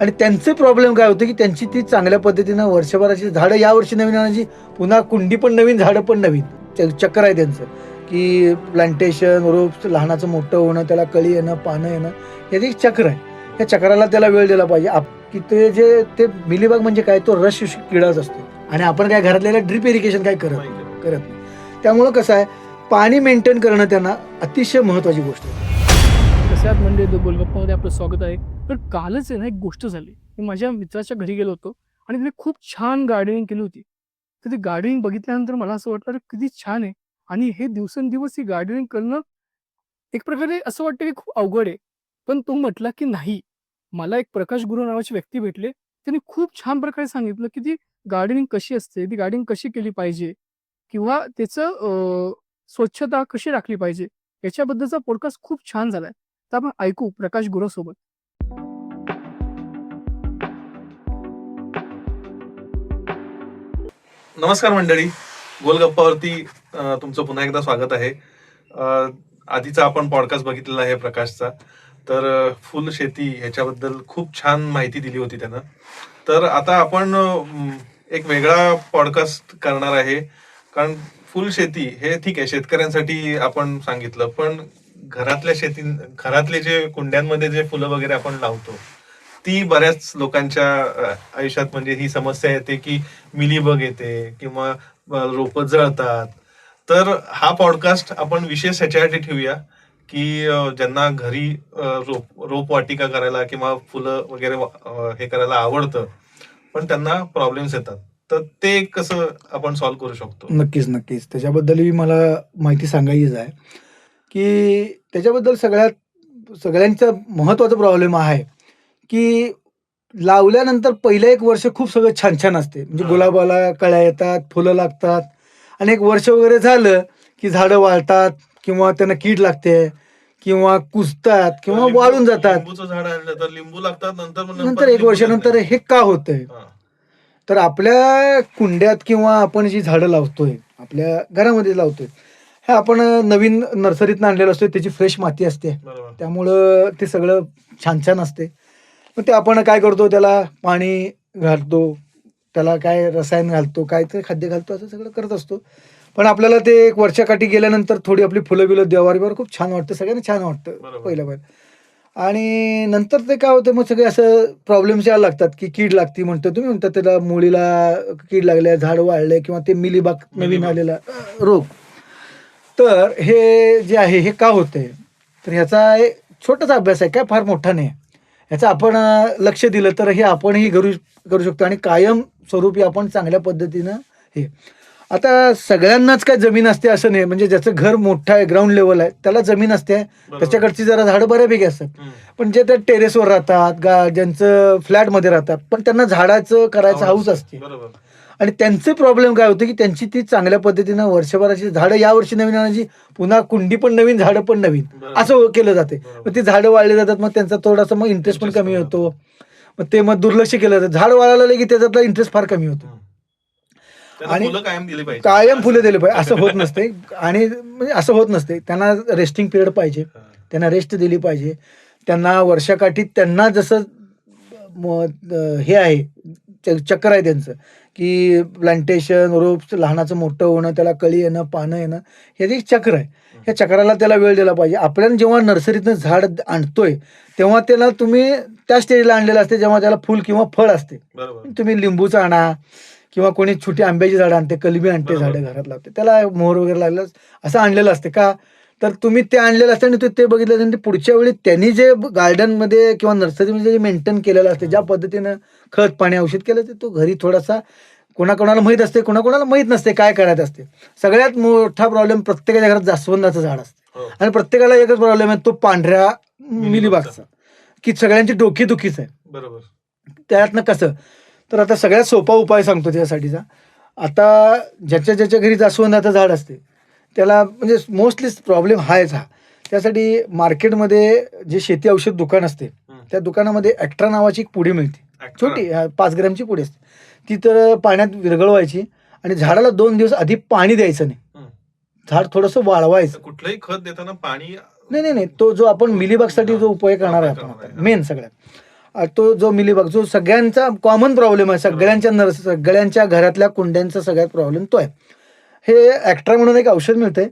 आणि त्यांचे प्रॉब्लेम काय होते की त्यांची ती चांगल्या पद्धतीनं वर्षभराची झाडं या वर्षी नवीन आणायची पुन्हा कुंडी पण नवीन झाडं पण नवीन. च- चक्र आहे त्यांचं. की प्लांटेशन रोप लहानाचं मोठं होणं त्याला कळी येणं पानं येणं हे एक चक्र आहे. या चक्राला त्याला वेळ दिला पाहिजे. आप की ते जे ते मिलीबाग म्हणजे काय? तो रश किडाच असतो. आणि आपण काय घरातल्याला ड्रिप इरिगेशन काय करत नाही. करत. नाही. त्यामुळं कसं आहे पाणी मेंटेन करणं त्यांना अतिशय महत्वाची गोष्ट आहे. कशात म्हणजे गोलगप्पामध्ये आपलं स्वागत आहे. तर कालच आहे ना एक गोष्ट झाली. मी माझ्या मित्राच्या घरी गेलो होतो आणि तिने खूप छान गार्डनिंग केली होती. तर ती गार्डनिंग बघितल्यानंतर मला असं वाटलं अरे किती छान आहे. आणि हे दिवसेंदिवस ही गार्डनिंग करणं एक प्रकारे असं वाटतं की खूप अवघड आहे. पण तो म्हटला की नाही. मला एक प्रकाश गुरु नावाचे व्यक्ती भेटले. त्यांनी खूप छान प्रकारे सांगितलं की ती गार्डनिंग कशी असते ती गार्डनिंग कशी केली पाहिजे किंवा त्याचं स्वच्छता कशी राखली पाहिजे याच्याबद्दलचा पॉडकास्ट खूप छान झालाय. तर आपण ऐकू प्रकाश गुरुसोबत. नमस्कार मंडळी. गोलगप्पावरती तुमचं पुन्हा एकदा स्वागत आहे. आधीचा आपण पॉडकास्ट बघितलेला आहे प्रकाशचा. तर फुल शेती ह्याच्याबद्दल खूप छान माहिती दिली होती त्यानं. तर आता आपण एक वेगळा पॉडकास्ट करणार आहे. कारण फुल शेती हे ठीक आहे शेतकऱ्यांसाठी आपण सांगितलं. पण घरातल्या शेती घरातले जे कुंड्यांमध्ये जे फुलं वगैरे आपण लावतो ती बऱ्याच लोकांच्या आयुष्यात म्हणजे ही समस्या येते की मिलीबग येते किंवा रोप जळतात. तर हा पॉडकास्ट आपण विशेष ह्याच्यासाठी ठेवूया की ज्यांना घरी रोप रोप रोपवाटिका करायला किंवा फुलं वगैरे हे करायला आवडतं पण त्यांना प्रॉब्लेम्स येतात. तर ते कसं आपण सॉल्व्ह करू शकतो? नक्कीच नक्कीच. त्याच्याबद्दलही मला माहिती सांगायचीच आहे की त्याच्याबद्दल सगळ्यात सगळ्यांचा महत्त्वाचा प्रॉब्लेम आहे की लावल्यानंतर पहिलं एक वर्ष खूप सगळं छान छान असते. म्हणजे. गुलाबाला कळ्या येतात फुलं लागतात. आणि एक वर्ष वगैरे झालं की झाडं वाळतात किंवा त्यांना कीड लागते किंवा कुजतात किंवा वाळून जातात. झाड आणलं तर लिंबू लागतात नंतर नंतर एक वर्षानंतर. हे का होतंय. तर आपल्या कुंड्यात किंवा आपण जी झाडं लावतोय आपल्या घरामध्ये लावतोय हे आपण नवीन नर्सरीतनं आणलेलं असतोय त्याची फ्रेश माती असते. त्यामुळं ते सगळं छान छान असते. मग ते आपण काय करतो त्याला पाणी घालतो त्याला काय रसायन घालतो काय ते खाद्य घालतो असं सगळं करत असतो. पण आपल्याला ते एक वर्षाकाठी गेल्यानंतर थोडी आपली फुलं बिलं देवारीवर खूप छान वाटतं सगळ्यांना छान वाटतं. पहिल्या पहिलं आणि नंतर ते काय होतं मग सगळे असं प्रॉब्लेम्स यायला लागतात की कीड लागती म्हणतो तुम्ही म्हणता त्याला मुळीला कीड लागल्या झाड वाळले किंवा ते मिलीबाग नवीन. आलेला रोग. तर हे जे आहे हे का होतंय? तर ह्याचा छोटासा अभ्यास आहे काय फार मोठा नाही. ह्याचं आपण लक्ष दिलं तर हे आपणही करू करू शकतो आणि कायम स्वरूपी आपण चांगल्या पद्धतीनं हे. आता सगळ्यांनाच काय जमीन असते असं नाही म्हणजे ज्याचं घर मोठं आहे ग्राउंड लेवल आहे त्याला जमीन असते. त्याच्याकडची जरा झाडं बऱ्यापैकी असतात. पण जे त्या टेरेसवर राहतात गा ज्यांचं फ्लॅटमध्ये राहतात पण त्यांना झाडाचं करायचं हाऊस असते. बरोबर. आणि त्यांचे प्रॉब्लेम काय होते की त्यांची ती चांगल्या पद्धतीनं वर्षभराची झाडं या वर्षी नवीन आणायची पुन्हा कुंडी पण नवीन झाडं पण नवीन. असं केलं जाते. मग ती झाडं वाळली जातात मग त्यांचा थोडासा मग इंटरेस्ट पण कमी होतो. मग ते मग दुर्लक्ष केलं जातं. झाड वाळायला लागलं की त्याच्यातला इंटरेस्ट फार कमी होतो. आणि कायम फुलं दिले पाहिजे. असं होत नसते. आणि म्हणजे असं होत नसते. त्यांना रेस्टिंग पिरियड पाहिजे. त्यांना रेस्ट दिली पाहिजे. त्यांना वर्षाकाठी त्यांना जसं हे आहे च- चक्र आहे त्यांचं. की प्लांटेशन रोप लहानाचं मोठं होणं त्याला कळी येणं पानं येणं हे एक चक्र आहे ह्या चक्राला त्याला वेळ दिला पाहिजे. आपल्याला जेव्हा नर्सरीतनं झाड आणतोय तेव्हा त्याला तुम्ही त्या स्टेजला आणलेलं असते जेव्हा त्याला फुल किंवा फळ असते. तुम्ही लिंबूचं आणा किंवा कोणी छोटी आंब्याची झाडं आणते कलमी आणते. झाडं घरात लावते. त्याला मोहर वगैरे लागलं असं आणलेलं असते का? तर तुम्ही ते आणलेलं असतं आणि ते- ते बघितलं आणि ते पुढच्या वेळी त्यांनी जे गार्डनमध्ये किंवा नर्सरीमध्ये जे मेंटेन केलेलं असते ज्या पद्धतीनं खत पाणी औषध केलं ते तो घरी थोडासा कोणाकोणाला माहीत असते कोणाकोणाला माहीत नसते काय करायचं असते. सगळ्यात मोठा प्रॉब्लेम प्रत्येकाच्या घरात जास्वंदाचं झाड असतं. हो. आणि प्रत्येकाला एकच प्रॉब्लेम आहे तो पांढऱ्या मिलीबागचा. की सगळ्यांची डोकी दुखीच आहे. बरोबर. त्यातनं कसं? तर आता सगळ्यात सोपा उपाय सांगतो त्याच्यासाठीचा आता ज्याच्या ज्याच्या घरी जास्वंदाचं झाड असते त्याला म्हणजे मोस्टली प्रॉब्लेम हायच हा. त्यासाठी मार्केटमध्ये जे शेती औषध दुकान असते. त्या दुकानामध्ये ॲक्ट्रा नावाची एक पुडी मिळते. छोटी पाच ग्रॅमची पुडी असते. ती तर पाण्यात विरघळवायची आणि झाडाला दोन दिवस आधी पाणी द्यायचं नाही. झाड थोडंसं वाळवायचं. कुठलंही खत देताना पाणी नाही नाही नाही. तो जो आपण मिलीबागसाठी जो उपाय करणार आहे आपण. मेन सगळ्यात. तो जो मिलीबाग जो सगळ्यांचा कॉमन प्रॉब्लेम आहे सगळ्यांच्या नर्स सगळ्यांच्या घरातल्या कुंड्यांचा सगळ्यात प्रॉब्लेम तो आहे. हे ॲक्ट्रा म्हणून एक औषध मिळतंय.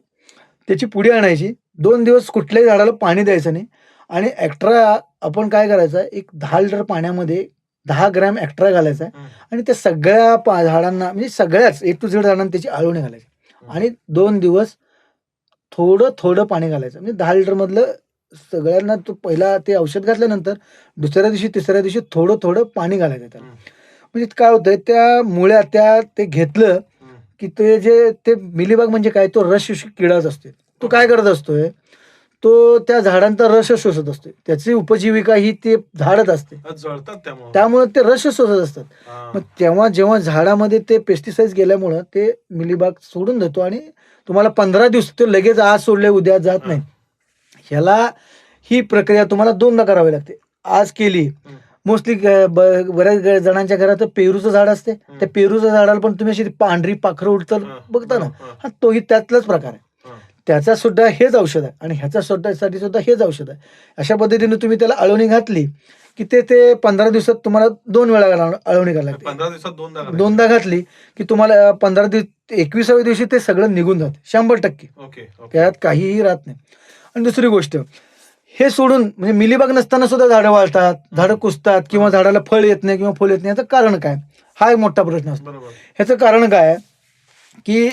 त्याची पुडी आणायची. दोन दिवस कुठल्याही झाडाला पाणी द्यायचं नाही. आणि ॲक्ट्रा आपण काय करायचं एक दहा लिटर पाण्यामध्ये दहा ग्रॅम ॲक्ट्रा घालायचा. आणि त्या सगळ्या पा झाडांना म्हणजे सगळ्याच ए टू झेड झाडांना त्याची आळवणी घालायची. आणि दोन दिवस थोडं थोडं पाणी घालायचं. म्हणजे दहा लिटरमधलं सगळ्यांना तो पहिला ते औषध घातल्यानंतर दुसऱ्या दिवशी तिसऱ्या दिवशी थोडं थोडं पाणी घालायचं त्याला. म्हणजे काय होतंय त्या मुळ्या त्या ते घेतलं. की ते जे ते मिलीबाग म्हणजे काय? तो रस किडाच असते तो काय करत असतोय? तो त्या झाडांचा रस शोषत असतो त्याची उपजीविका ही ते झाडच असते. त्यामुळे. ते रस शोषत असतात. मग तेव्हा जेव्हा झाडामध्ये ते पेस्टिसाइड गेल्यामुळं ते मिलीबाग सोडून देतो आणि तुम्हाला पंधरा दिवस ते लगेच आज सोडले उद्या जात नाही. ह्याला ही प्रक्रिया तुम्हाला दोनदा करावी लागते. आज केली. मोस्टली बऱ्याच जणांच्या घरात पेरूचं झाड असते. त्या पेरूच्या झाडाला पण तुम्ही अशी पांढरी पाखरं उडतर बघता ना. हा. तोही त्यातलाच प्रकार आहे. त्याचा सुद्धा हेच औषध आहे. आणि ह्याचा सुद्धा साठी सुद्धा हेच औषध आहे. अशा पद्धतीने तुम्ही त्याला अळवणी घातली की ते ते पंधरा दिवसात तुम्हाला दोन वेळा अळवणी घालायला लागते. पंधरा दिवसात दोनदा घातली की तुम्हाला पंधरा दिवस एकविसाव्या दिवशी ते सगळं निघून जाते. शंभर टक्के. त्यात काहीही राहत नाही. आणि दुसरी गोष्ट हे सोडून म्हणजे मिलीबाग नसताना सुद्धा झाडं वाळतात झाडं कुसतात किंवा झाडाला फळ येत नाही किंवा फुल येत नाही याचं कारण काय हा एक मोठा प्रश्न असतो ह्याचं कारण काय आहे की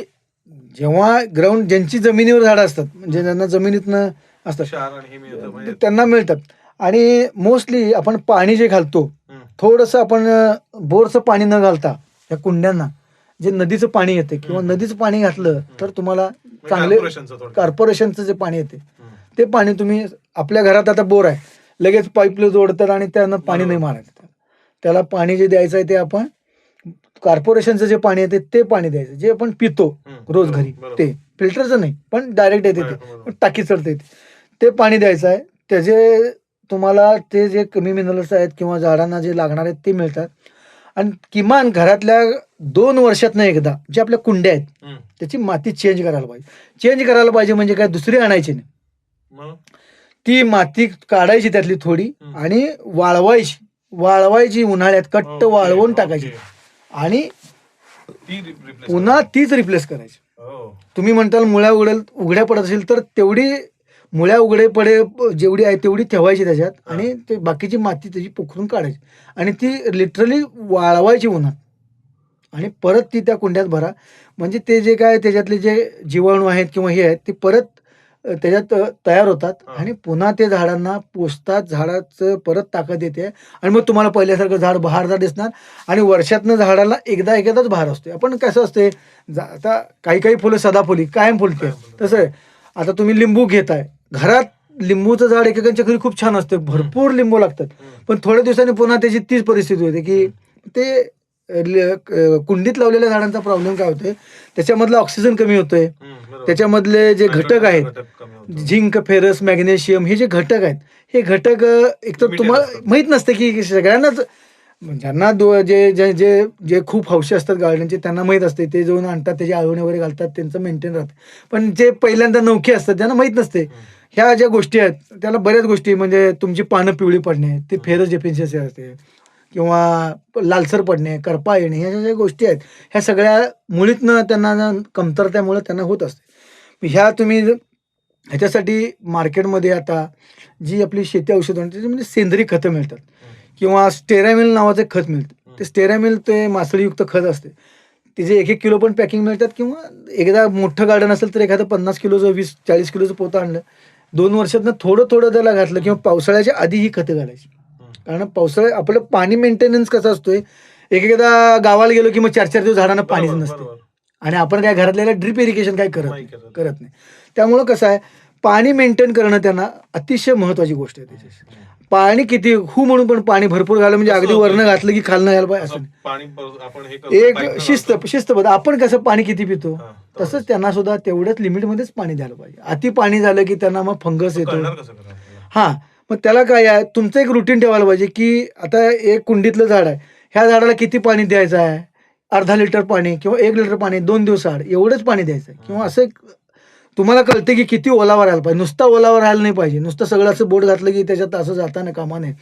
जेव्हा ग्राउंड ज्यांची जमिनीवर झाडं असतात म्हणजे ज्यांना जमिनीतनं असतात हे म्हणजे त्यांना मिळतात आणि मोस्टली आपण पाणी जे घालतो. थोडंसं आपण बोरचं पाणी न घालता या कुंड्यांना जे नदीचं पाणी येते किंवा. नदीचं पाणी घातलं तर तुम्हाला म्हणजे चांगले. कॉर्पोरेशनचं जे पाणी येते. ते पाणी तुम्ही आपल्या घरात आता बोर आहे. लगेच पाईपला जोडतात आणि त्यानं पाणी नाही. मारायचं. त्याला पाणी जे द्यायचं आहे ते आपण कॉर्पोरेशनचं जे पाणी येते ते पाणी द्यायचं. जे आपण पितो. रोज घरी. ते. फिल्टरचं नाही पण डायरेक्ट येते ते. टाकी चढते ते. ते पाणी द्यायचं आहे. त्याचे तुम्हाला ते जे कमी मिनरल्स आहेत किंवा झाडांना जे लागणार आहेत ते मिळतात. आणि किमान घरातल्या दोन वर्षातनं एकदा जे आपल्या कुंड्या आहेत. त्याची माती चेंज करायला पाहिजे. चेंज करायला पाहिजे म्हणजे काय दुसरी आणायची नाही. ती माती काढायची त्यातली थोडी. आणि वाळवायची वाळवायची उन्हाळ्यात कट्ट वाळवून. टाकायची आणि पुन्हा तीच रिप्लेस करायची करा. हो. तुम्ही म्हणताल मुळ्या उघडेल उघड्या पडत असेल तर तेवढी मुळ्या उघडे पडे जेवढी आहे तेवढी ठेवायची त्याच्यात. आणि ते बाकीची माती त्याची पोखरून काढायची आणि ती लिटरली वाळवायची उन्हात आणि परत ती त्या कुंड्यात भरा म्हणजे ते जे काय त्याच्यातले जे जीवाणू आहेत किंवा हे आहेत ते परत त्याच्यात तयार होतात. आणि पुन्हा ते झाडांना पोचतात झाडाचं परत ताकद येते आणि मग तुम्हाला पहिल्यासारखं झाड बहारदार दिसणार आणि वर्षातनं झाडाला एकदा एकदाच बहार असते. आपण कसं असते आता काही काही फुलं सदाफुली कायम फुलते. तसं आहे. आता तुम्ही लिंबू घेताय. घरात लिंबूचं झाड एकेकांच्या घरी खूप छान असते. भरपूर लिंबू लागतात. पण थोड्या दिवसांनी पुन्हा त्याची तीच परिस्थिती होते की ते कुंडीत लावलेल्या झाडांचा प्रॉब्लेम काय होतोय त्याच्यामधलं ऑक्सिजन कमी होतोय. त्याच्यामधले जे घटक आहेत. झिंक फेरस मॅग्नेशियम हे जे घटक आहेत हे घटक एक तर तुम्हाला. माहीत नसते की सगळ्यांनाच ज्यांना दो- जे जे जे जे खूप हौशी असतात गार्डनचे त्यांना माहीत असते ते जाऊन आणतात त्याची आळवणी वगैरे घालतात त्यांचं मेंटेन राहतं पण जे पहिल्यांदा नौखे असतात त्यांना माहीत नसते. ह्या ज्या गोष्टी आहेत त्याला बऱ्याच गोष्टी म्हणजे तुमची पानं पिवळी पडणे ते फेरस डेफिशियन्सी असते किंवा लालसर पडणे करपा येणे ह्या ज्या ज्या गोष्टी आहेत ह्या सगळ्या मुळीतनं त्यांना कमतरतेमुळं त्यांना होत असते. ह्या तुम्ही ह्याच्यासाठी मार्केटमध्ये आता जी आपली शेती औषधं म्हणजे सेंद्रिय खतं मिळतात. किंवा स्टेरामिल नावाचं खत मिळतं. ते स्टेरामिल ते मासळीयुक्त खत असते. तिचे एक एक किलो पण पॅकिंग मिळतात किंवा एकदा मोठं गार्डन असेल तर एखादं पन्नास किलोचं वीस चाळीस किलोचं पोतं आणलं. दोन वर्षातनं थोडं थोडं त्याला घातलं किंवा पावसाळ्याच्या आधी ही खतं घालायची. कारण पावसाळ्यात आपलं पाणी मेंटेनन्स कसं असतोय एक एकदा गावाला गेलो की मग चार चार दिवस झाडांना पाणीच बरोबर, नसते बरोबर. आणि आपण काय घरातल्याला ड्रिप इरिगेशन काय करत नाही नाही करत. करत नाही त्यामुळं कसं आहे पाणी मेंटेन करणं त्यांना अतिशय महत्वाची गोष्ट आहे पाणी किती हू म्हणून पण पाणी भरपूर घालं म्हणजे अगदी वरनं होतं. घातलं की खालनं घायला पाहिजे असं असं नाही. पाणी प- आपण हे करतो, एक शिस्त. शिस्तबद्ध आपण कसं पाणी किती पितो हा, तसंच त्यांना सुद्धा तेवढ्याच लिमिटमध्येच पाणी द्यायला पाहिजे अति पाणी झालं की त्यांना मग फंगस येतो कळणार कसं करा आपल्याला? हा मग त्याला काय आहे? तुमचं एक रुटीन ठेवायला पाहिजे की आता एक कुंडीतलं झाड आहे. ह्या झाडाला किती पाणी द्यायचं आहे? अर्धा लिटर पाणी किंवा एक लिटर पाणी दोन दिवस आड एवढंच पाणी द्यायचं आहे. किंवा असं तुम्हाला कळते की किती ओलावा राहायला पाहिजे. नुसता ओलावा राहायला नाही पाहिजे. नुसतं सगळं असं बोट घातलं की त्याच्यात असं जाताना कामा नये.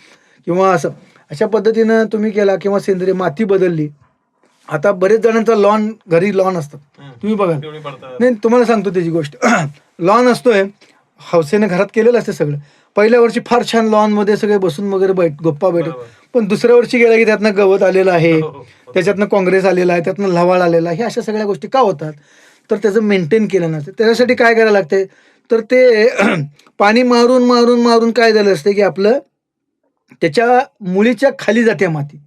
किंवा असं. अशा पद्धतीनं तुम्ही केला किंवा सेंद्रिय माती बदलली. आता बरेच जणांचा लॉन घरी लॉन असतात. तुम्ही बघा. नाही तुम्हाला सांगतो त्याची गोष्ट. लॉन असतोय. हौसेने घरात केलेलं असतं सगळं. पहिल्या वर्षी फार छान लॉनमध्ये सगळे बसून वगैरे बैठ गप्पा बैठ. पण दुसऱ्या वर्षी गेला की त्यातनं गवत आलेलं आहे हो, हो, हो. त्याच्यातनं काँग्रेस आलेला आहे त्यातनं लवाळ आलेला आहे अशा सगळ्या गोष्टी का होतात तर त्याचं मेंटेन केलं नसतं त्याच्यासाठी काय करायला लागते तर ते पाणी मारून मारून मारून काय झालं असतं की आपलं त्याच्या मुळीच्या खाली जाते माती.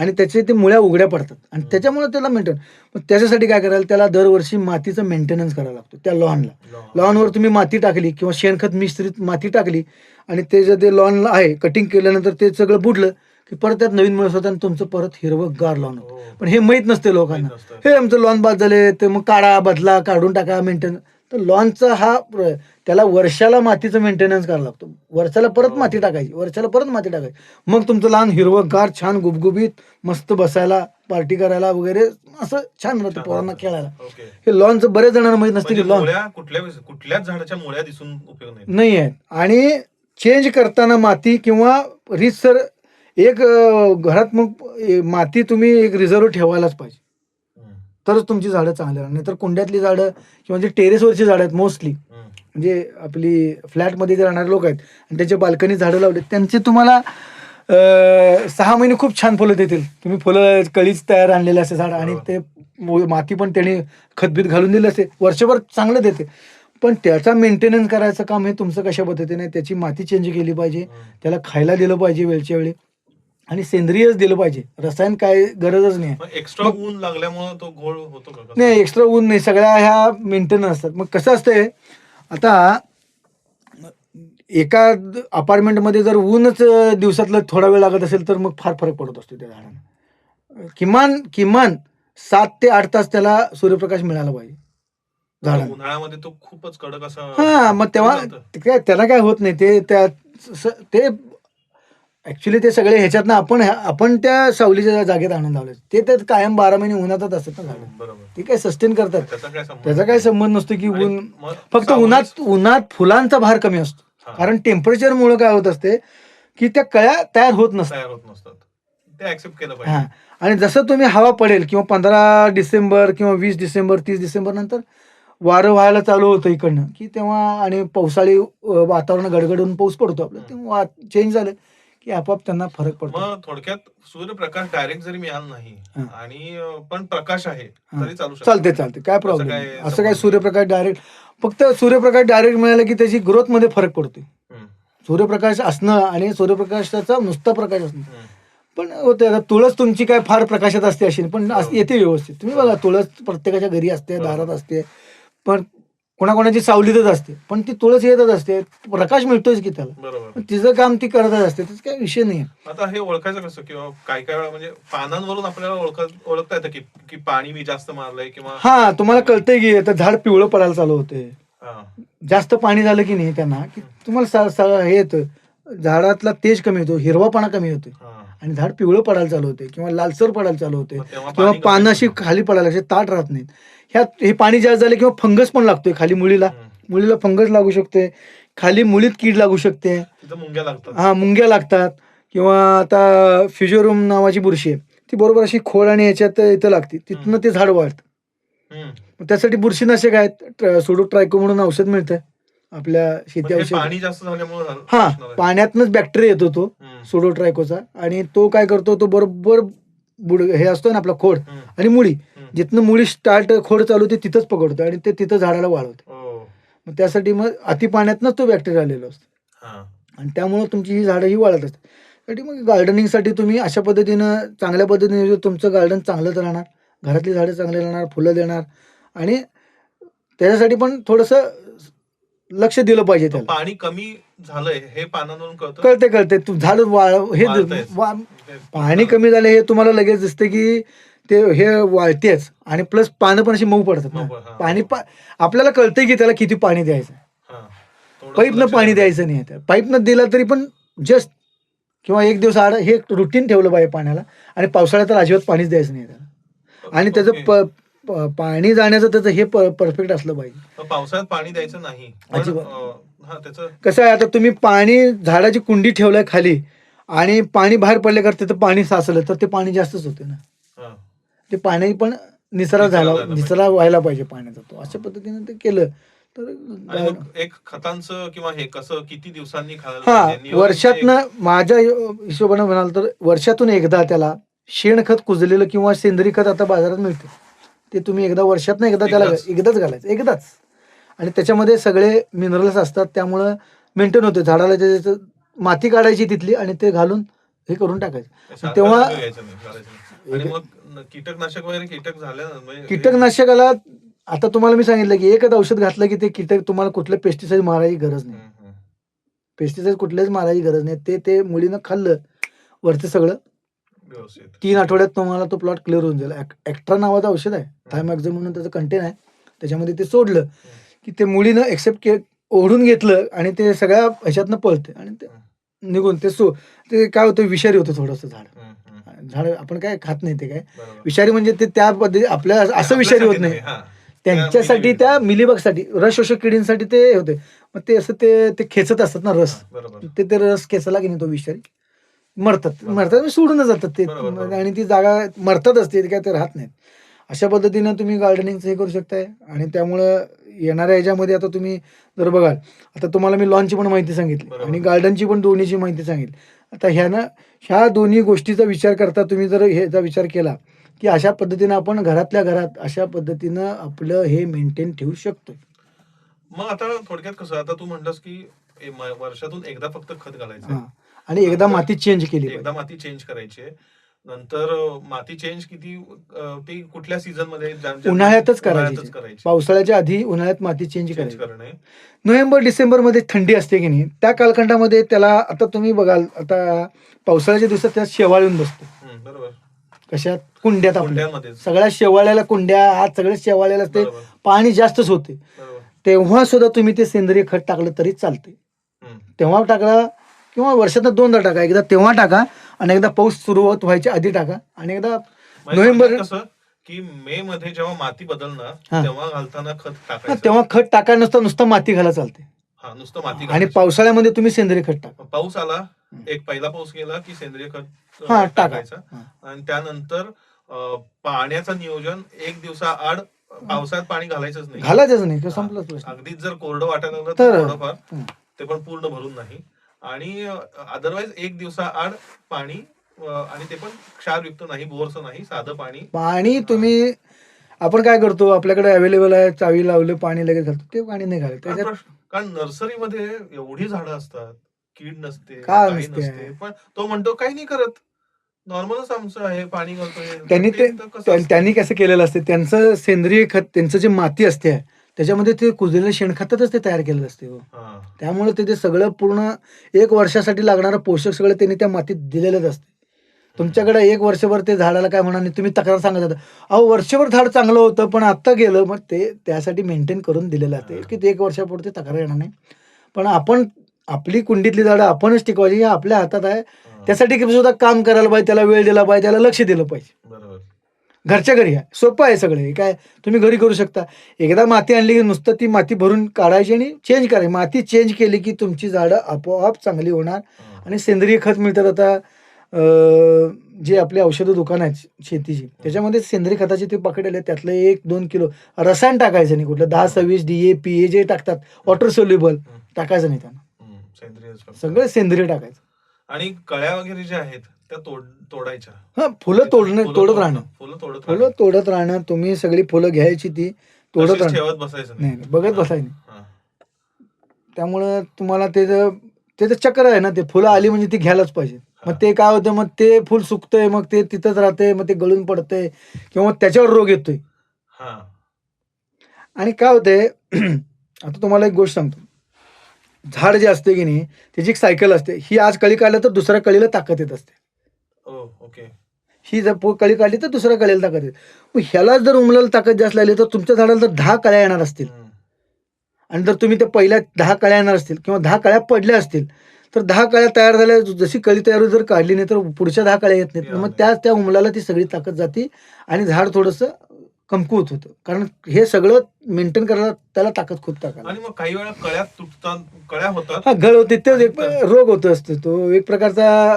आणि त्याचे ते मुळ्या उघड्या पडतात आणि त्याच्यामुळे त्याला मेंटेन पण त्याच्यासाठी काय करायला त्याला दरवर्षी मातीचं मेंटेनन्स करावं लागतं त्या लॉनला लॉन. लॉनवर तुम्ही माती टाकली किंवा शेणखत मिश्रित माती टाकली आणि ते जे ते लॉन आहे कटिंग केल्यानंतर ते सगळं बुडलं की परत त्यात नवीन मिळत होतं आणि तुमचं परत हिरवं गार लॉन होतं हो. पण हे माहीत नसते लोकांना. हे आमचं लॉन बाद झाले ते मग काढा बदला काढून टाका मेंटेन तर लॉनचा हा प्र- त्याला वर्षाला मातीचं मेंटेनन्स करावं लागतो. वर्षाला परत हो. माती टाकायची. वर्षाला परत माती टाकायची. मग तुमचं लहान हिरवं गार छान गुबगुबीत मस्त बसायला पार्टी करायला वगैरे असं छान राहतं पोरांना खेळायला. हे लॉनचं बरेच जणांना माहीत नसते म्हणजे की लॉन मुळ्या कुठल्या कुठल्याच झाडाच्या मुळ्या दिसून उपयोग नाही. आहेत. आणि चेंज करताना माती किंवा रीतसर एक घरात मग माती तुम्ही एक रिझर्व ठेवायलाच पाहिजे. तरच तुमची झाडं चांगली राहणार. नाहीतर कुंड्यातली झाडं किंवा जे टेरेसवरची झाडं आहेत मोस्टली. म्हणजे आपली फ्लॅटमध्ये जे राहणारे लोक आहेत आणि त्यांच्या बाल्कनी झाडं लावले त्यांचे तुम्हाला सहा महिने खूप छान फुलं देतील. तुम्ही फुलं कळीच तयार आणलेले असते झाड आणि ते मु- माती पण त्यांनी खतबीत घालून दिलं असते वर्षभर चांगलं देते. पण त्याचा मेंटेनन्स करायचं काम हे तुमचं कशा पद्धतीने त्याची माती चेंज केली पाहिजे. त्याला खायला दिलं पाहिजे वेळच्या वेळी. आणि सेंद्रियच दिलं पाहिजे. रसायन काय गरजच नाही. एक्स्ट्रा ऊन लागल्यामुळे तो घोळ होतो का? नाही एक्स्ट्रा ऊन नाही. सगळ्या ह्या मेंटेनन्स असतात. मग कसं असतंय आता एका अपार्टमेंटमध्ये जर ऊनच दिवसातलं थोडा वेळ लागत असेल तर मग फार फरक पडत असतो त्या झाडांना. किमान किमान सात ते आठ तास त्याला सूर्यप्रकाश मिळाला पाहिजे. उन्हाळ्यामध्ये तो खूपच कडक असा हा मग तेव्हा त्याला काय होत नाही. ते त्या ते ऍक्च्युली ते सगळे ह्याच्यातनं आपण आपण त्या सावलीच्या जागेत आणून लावले ते तर कायम बारा महिने उन्हातच असतात ना झाडं. बरोबर. ते काय सस्टेन करतात. त्याचा काय संबंध त्याचा काय संबंध नसतो की आणि ऊन मग फक्त सावलीच- उन्हात उन्हात फुलांचा भार कमी असतो. हा, कारण टेम्परेचर मुळे काय होत असते की त्या कळ्या तयार होत नसतात. तयार होत नसतात. ते ऍक्सेप्ट केलं हा. पाहिजे आणि जसं तुम्ही हवा पडेल किंवा पंधरा डिसेंबर किंवा वीस डिसेंबर तीस डिसेंबर नंतर वारं व्हायला चालू होतं इकडनं की तेव्हा आणि पावसाळी अं, वातावरण गडगडून पाऊस पडतो आपलं तेव्हा चेंज झालं. की आपोआप त्यांना फरक पडतो मग थोडक्यात सूर्यप्रकाश डायरेक्ट जरी मिळाला नाही हा. आणि अं, पण प्रकाश आहे हा. तरी चालू शकतो चालते चालते काय प्रॉब्लेम काय असं काय संबंध? सूर्यप्रकाश डायरेक्ट फक्त सूर्यप्रकाश डायरेक्ट मिळाला की त्याची ग्रोथमध्ये फरक पडतो हम्म, सूर्यप्रकाश असणं आणि सूर्यप्रकाशाचा नुसता प्रकाश असणं हम्म. पण होते आता तुळस तुमची काय फार प्रकाशात असते अशी नाही, पण अस- येते व्यवस्थित तुम्ही बघा तुळस प्रत्येकाच्या घरी असते. दारात असते पण कोणाकोणाची सावलीतच असते. पण ती तुळस येतच असते. प्रकाश मिळतोच की त्याला. तिचं काम ती करतच असते. त्याचा काही विषय नाही आता हे ओळखायचं कसं? किंवा काय काय वेळा म्हणजे पानांवरून आपल्याला ओळख ओळखता येतं की की पाणी मी जास्त मारलंय किंवा हा तुम्हाला कळतंय की आता झाड पिवळं पडायला चालू होते जास्त पाणी झालं की नाही त्यांना की तुम्हाला हे येतं. झाडातला तेज कमी होतो हिरवापणा कमी होतो. आणि झाड पिवळं पडायला चालू होते किंवा लालसर पडायला चालू होते किंवा पानं अशी. खाली पडायला लागते ताट राहत नाहीत. ह्यात हे पाणी जास्त झालं किंवा फंगस पण लागतोय खाली मुलीला. मुलीला फंगस लागू शकते. खाली मुलीत कीड लागू शकते. हा मुंग्या लागतात. किंवा आता फिजिओरूम नावाची बुरशी आहे. ती बरोबर अशी खोड आणि याच्यात इथं लागते. तिथनं ते झाड वाढतं त्यासाठी बुरशीनाशक आहेत. सोडो ट्रायको म्हणून औषध मिळतं आपल्या शेती हे औषध पाणी जास्त झाल्यामुळे झालं- हा असणार आहे. पाण्यातनच बॅक्टेरिया येतो तो हम्म. सोडो ट्रायकोचा आणि तो काय करतो तो बरोबर बुड हे असतो ना आपला खोड हम्म. आणि मुळी हम्म. जिथनं मुळी स्टार्ट खोड चालू होते तिथंच पकडतो आणि ते तिथं झाडाला वाढवतं हो. मग त्यासाठी मग अति पाण्यातनंच तो बॅक्टेरिया आलेलो असतो हा. आणि त्यामुळं तुमची ही झाडं ही वाढत असतात त्यासाठी मग गार्डनिंगसाठी तुम्ही अशा पद्धतीनं चांगल्या पद्धतीने तुमचं गार्डन चांगलंच राहणार घरातली झाडं चांगली राहणार फुलं देणार आणि त्याच्यासाठी पण थोडंसं लक्ष दिलं पाहिजे त्याला पाणी कमी झालंय हे पानांवरून कळतं कळते कळते तू झाड वाळ हे. वा- पाणी कमी झाले हे तुम्हाला लगेच दिसते की ते हे वाळतेच आणि प्लस पानं पण अशी मऊ पडतात ना हा. पाणी पा आपल्याला कळतंय की त्याला किती पाणी द्यायचं हा. थोडं पाईपनं लक्ष पाणी द्यायला द्यायचं नाही आहे पाईपनं दिलं तरी पण जस्ट किंवा एक दिवस आड हे रुटीन ठेवलं पाहिजे पाण्याला आणि पावसाळ्यात तर अजिबात पाणीच द्यायचं नाही त्याला पाहिजे. आणि त्याचं ओके. प- प- पाणी जाण्याचं त्याचं हे परफेक्ट असलं पाहिजे. पावसाळ्यात पाणी द्यायचं नाही. कसं आहे आता तुम्ही पाणी झाडाची कुंडी ठेवलाय खाली आणि पाणी बाहेर पडले करते तर पाणी साचलं तर ते पाणी जास्तच होते ना. ते पाणी पण निसरा निचरा झाला निसरा व्हायला पाहिजे पाण्याचा तो. अशा पद्धतीने ते केलं. तर एक खतांचं किंवा हे कसं किती दिवसांनी हा वर्षातनं माझ्या हिशोबाने म्हणाल तर वर्षातून एकदा त्याला शेणखत कुजलेलं किंवा सेंद्रिय खत आता बाजारात मिळते. ते तुम्ही एकदा वर्षातनं एकदा त्याला एकदाच. घालायचं. एकदाच. आणि त्याच्यामध्ये सगळे मिनरल्स असतात त्यामुळं मेंटेन होते झाडाला त्याचं माती काढायची तिथली आणि ते घालून हे करून टाकायचं. तेव्हा- न- कीटकनाशक वगैरे कीटक झाले ना, म्हणजे- कीटकनाशकाला आता तुम्हाला मी सांगितलं की एकच औषध घातलं की ते कीटक तुम्हाला कुठलं पेस्टिसाइड मारायची गरज नाही. पेस्टिसाइड कुठल्याच मारायची गरज नाही. ते ते मुलीनं खाल्लं वरती सगळं. तीन आठवड्यात तुम्हाला तो प्लॉट क्लिअर होऊन जाईल. एक्स्ट्रा नावाचं औषध आहे. थायमॅक्झम म्हणून त्याचं कंटेन आहे. त्याच्यामध्ये ते सोडलं की ते मुलीनं एक्सेप्ट के ओढून घेतलं आणि ते सगळ्या ह्याच्यातनं पळते आणि ते निघून ते सो ते काय होतं? विषारी होतं थोडंसं झाड. झाड आपण काय खात नाही ते काय. विषारी म्हणजे ते त्या पद्धती आपल्या असं विषारी होत नाही. त्यांच्यासाठी त्या मिलीबगसाठी रस शोषक किडींसाठी ते होते. मग ते असं ते ते खेचत असतात ना रस. ते ते रस खेचला की नाही तो विषारी? मरतात. मरतात म्हणजे सोडूनच जातात ते. बरोबर, बरोबर. आणि ती जागा मरतात असते काय ते राहत नाहीत. अशा पद्धतीनं तुम्ही गार्डनिंगचं हे करू शकताय. आणि त्यामुळं येणाऱ्या ह्याच्यामध्ये आता तुम्ही जर बघाल आता तुम्हाला मी लॉनची पण माहिती सांगितली. बरोबर. आणि गार्डनची पण दोन्हीची माहिती सांगितली आता ह्यानं ह्या दोन्ही गोष्टीचा विचार करता तुम्ही जर ह्याचा विचार केला की अशा पद्धतीनं आपण घरातल्या घरात अशा पद्धतीनं आपलं हे मेंटेन ठेवू शकतो मग आता थोडक्यात कसं आता तू म्हणलास की ए- म- वर्षातून एकदा फक्त खत घालायचं. हा. आणि एकदा माती चेंज केली. एकदा माती चेंज करायची आहे. नंतर माती चेंज किती ती कुठल्या सीझनमध्ये उन्हाळ्यातच करायची. पावसाळ्याच्या आधी उन्हाळ्यात माती चेंज करायची. नोव्हेंबर डिसेंबरमध्ये थंडी असते की नाही त्या कालखंडामध्ये त्याला आता तुम्ही बघाल आता पावसाळ्याच्या दिवसात त्यात शेवाळ येऊन बसतो बरोबर. कशात? कुंड्यात आपल्या. कुंड्यांमध्ये सगळ्या शेवाळ्याला कुंड्या हात सगळे शेवाळ्याला असते पाणी जास्तच होते. तेव्हा सुद्धा तुम्ही ते सेंद्रिय खत टाकलं तरी चालते. तेव्हा टाका किंवा वर्षातनं दोनदा टाका एकदा तेव्हा टाका आणि एकदा पाऊस सुरुवात व्हायच्या आधी टाका. आणि एकदा म्हणजे नोव्हेंबर- कसं की मे मध्ये जेव्हा माती बदलणार. तेव्हा घालताना खत टाकायचं. तेव्हा खत टाका नुसतं नुसतं माती घाला चालते हा नुसतं माती आणि. पावसाळ्यामध्ये तुम्ही सेंद्रिय खत टाका. पाऊस आला एक पहिला पाऊस गेला की सेंद्रिय खत टाका. टाकायचं. आणि त्यानंतर पाण्याचं नियोजन एक दिवसा आड पावसाळ्यात पाणी घालायचंच नाही. घालायचंच नाही संपलाच प्रश्न. अगदीच जर कोरडं वाटायला लागलं तर- थोडंफार. ते पण पूर्ण भरून नाही. आणि अदरवाईज एक दिवसा आड पाणी आणि ते पण क्षारयुक्त नाही बोरचं नाही साधं पाणी. पाणी तुम्ही आपण काय करतो आपल्याकडे अवेलेबल आहे चावी लावलं पाणी लगेच घालतो ते पाणी नाही घालत. कारण त्याच्यात प्रश्न- कारण नर्सरीमध्ये एवढी झाडं असतात कीड नसते का काही नसते? नसते पण तो म्हणतो काही नाही करत. नॉर्मलच आमचं आहे पाणी घालतोय. त्यांनी ते तर कसं असतं? त्यांनी कसं केलेलं असते? त्यांचं सेंद्रिय खत त्यांचं जे माती असते त्याच्यामध्ये ते कुजलेलं शेणखतच ते तयार केलेलं असते हो. त्यामुळे ते ते सगळं पूर्ण एक वर्षासाठी लागणारं पोषक सगळं त्यांनी त्या मातीत दिलेलंच असते. तुमच्याकडे एक वर्षभर ते झाडाला काय म्हणा नाही तुम्ही तक्रार सांगत होता. अहो वर्षभर झाड चांगलं होतं पण आत्ता गेलं मग ते त्यासाठी मेंटेन करून दिलेलं असते. की ते एक वर्षापुरते तक्रार येणार नाही. पण आपण आपली कुंडीतली झाडं आपणच टिकवायची हे आपल्या हातात आहे. त्यासाठी सुद्धा काम करायला पाहिजे त्याला वेळ दिला पाहिजे त्याला लक्ष दिलं पाहिजे. बरोबर. घरच्या घरी आहे. सोपं आहे सगळं. हे काय तुम्ही घरी करू शकता. एकदा माती आणली की नुसतं ती माती भरून काढायची आणि चेंज करायची. माती चेंज केली की तुमची झाडं आपोआप चांगली होणार. आणि सेंद्रिय खत मिळतात. आता जे आपले औषधं दुकान आहेत शेतीची त्याच्यामध्ये सेंद्रिय खताचे ते पाकिट आले. त्यातलं एक दोन किलो रसायन टाकायचं नाही कुठलं. दहा सव्वीस डी ए पी ए जे टाकतात. वॉटर सोल्युबल टाकायचं नाही त्यांना. फक्त. सगळं सेंद्रिय टाकायचं. आणि कळ्या वगैरे ज्या आहेत त्या तोड तोडायच्या. हा फुलं तोडणं फुलं तोडत राहणं. फुलं तोडत फुलं राहणं. तोडत राहणं तुम्ही सगळी फुलं घ्यायची ती तोडत तशीच राहणं. ठेवत बसायचं नाही. नाही, बघत बसायचं नाही. हा. त्यामुळं तुम्हाला ते जर- ते तर चक्र आहे ना ते फुलं आली म्हणजे ती घ्यायलाच पाहिजे. मग ते काय होतं मग ते फुल सुकतंय मग ते तिथंच राहते मग ते गळून पडतंय किंवा मग त्याच्यावर रोग येतोय. हा. आणि काय होतंय आता तुम्हाला एक गोष्ट सांगतो. झाड जे असते की नाही त्याची एक सायकल असते. ही आज कळी काढलं तर दुसऱ्या कळीला ताकद येत असते. ही जर पो- कळी काढली तर दुसऱ्या कळीला ताकद. मग ह्याला जर उमलाला ताकद जास्त लागली तर तुमच्या झाडाला जर दहा कळ्या येणार असतील. आणि जर तुम्ही त्या पहिल्या दहा कळ्या येणार असतील किंवा दहा कळ्या पडल्या असतील तर दहा कळ्या तयार झाल्या जशी कळी तयार जर काढली नाही तर पुढच्या दहा कळ्या येत नाहीत. मग त्या त्या उमलाला ती सगळी ताकद जाते आणि झाड थोडंसं कमकुवत होतं. कारण हे सगळं मेंटेन करायला त्याला ताकद खूप टाकायला आणि मग काही वेळा कळ्या तुटतात कळ्या होतात. हा गळ होते ते एक रोग होत असतो तो. एक प्रकारचा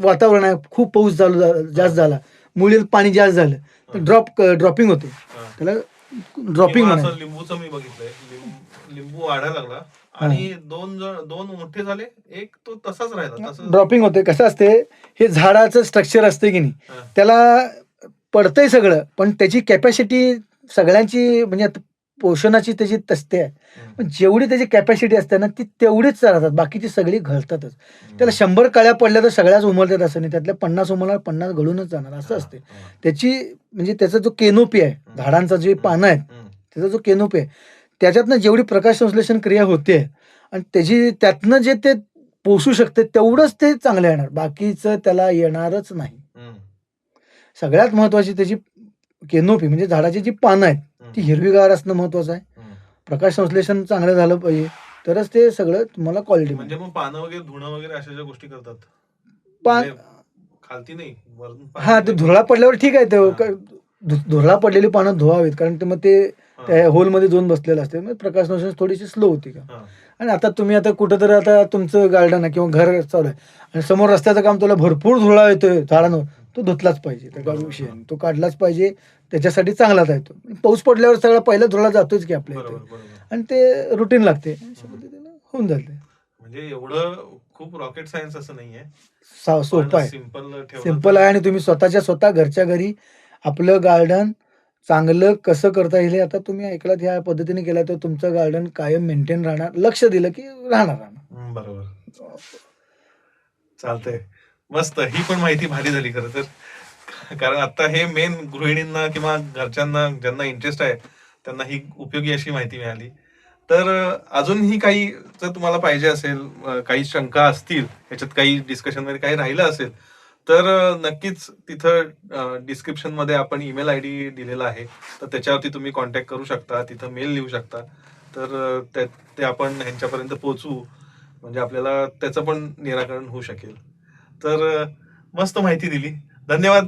वातावरण आहे खूप पाऊस चालू जास्त झाला. मुलीत पाणी जास्त झालं. तर ड्रॉप ड्रॉपिंग होते. त्याला ड्रॉपिंग लिंबूचं मी बघितलंय. लिंब- वाढायला लागला. आणि दोन जण दोन मोठे झाले. एक तो तसाच राहिला ड्रॉपिंग होते. कसं असते हे झाडाचं स्ट्रक्चर असते की नाही. त्याला पडतंय सगळं पण त्याची कॅपॅसिटी सगळ्यांची म्हणजे पोषणाची त्याची तसते आहे. पण जेवढी त्याची कॅपॅसिटी असते ना ती तेवढीच राहतात. बाकीची सगळी घालतातच. त्याला शंभर कळ्या पडल्या तर सगळ्याच उमलतात असं नाही. त्यातल्या पन्नास उमलणार पन्नास गळूनच जाणार. असं असते. त्याची म्हणजे त्याचा जो केनोपी आहे झाडांचा जे पानं आहेत. त्याचा जो केनोपी आहे त्याच्यातनं जेवढी प्रकाश संश्लेषण क्रिया होते आणि त्याची त्यातनं जे ते पोसू शकते तेवढंच ते चांगलं येणार. बाकीचं त्याला येणारच नाही. सगळ्यात महत्वाची त्याची केनोपी म्हणजे झाडाची जी पानं आहेत ती हिरवीगार असणं महत्वाचं आहे. प्रकाश संश्लेषण चांगलं झालं पाहिजे तरच ते सगळं तुम्हाला क्वालिटी म्हणजे मग पानं वगैरे धुणं वगैरे अशा ज्या गोष्टी करतात पान म्हणजे खालती नाही हा ते धुरळा पडल्यावर ठीक आहे ते धुरळा पडलेली पानं धुवावीत कारण ते मग ते. त्या होलमध्ये जाऊन बसलेलं असते मग प्रकाश संश्लेषण थोडीशी स्लो होती का. आणि आता तुम्ही आता कुठंतरी आता तुमचं गार्डन आहे किंवा घर चालू आहे आणि समोर रस्त्याचं काम तुला भरपूर धुळा येतोय झाडांवर तो धुतलाच पाहिजे विषय. नाही. तो काढलाच पाहिजे त्याच्यासाठी चांगलाच आहे तो. पाऊस पडल्यावर सगळा पहिला धुळा जातोच की आपल्या इथे. आणि ते रुटीन लागते. अशा पद्धतीने होऊन जाते. म्हणजे एवढं खूप रॉकेट सायन्स असं नाहीये. सोपं आहे. सिंपल ठेवलं सिंपल आहे आणि तुम्ही स्वतःच्या स्वतः घरच्या घरी आपलं गार्डन चांगलं कसं करता येईल आता तुम्ही ऐकलात ह्या पद्धतीने केलं तर तुमचं गार्डन कायम मेंटेन राहणार लक्ष दिलं की राहणार राहणार. बरोबर. चालतंय. मस्त. ही पण माहिती भारी झाली खरं तर. कारण आता हे मेन गृहिणींना किंवा घरच्यांना ज्यांना इंटरेस्ट आहे त्यांना ही उपयोगी अशी माहिती मिळाली. तर अजूनही काही जर तुम्हाला पाहिजे असेल काही शंका असतील याच्यात काही डिस्कशनमध्ये काही राहिलं असेल तर नक्कीच तिथं डिस्क्रिप्शनमध्ये आपण ईमेल आय डी दिलेला आहे. तर त्याच्यावरती तुम्ही कॉन्टॅक्ट करू शकता तिथं मेल लिहू शकता. तर त्या- ते आपण ह्यांच्यापर्यंत पोहोचू. म्हणजे आपल्याला त्याचं पण निराकरण होऊ शकेल. तर मस्त माहिती दिली. धन्यवाद.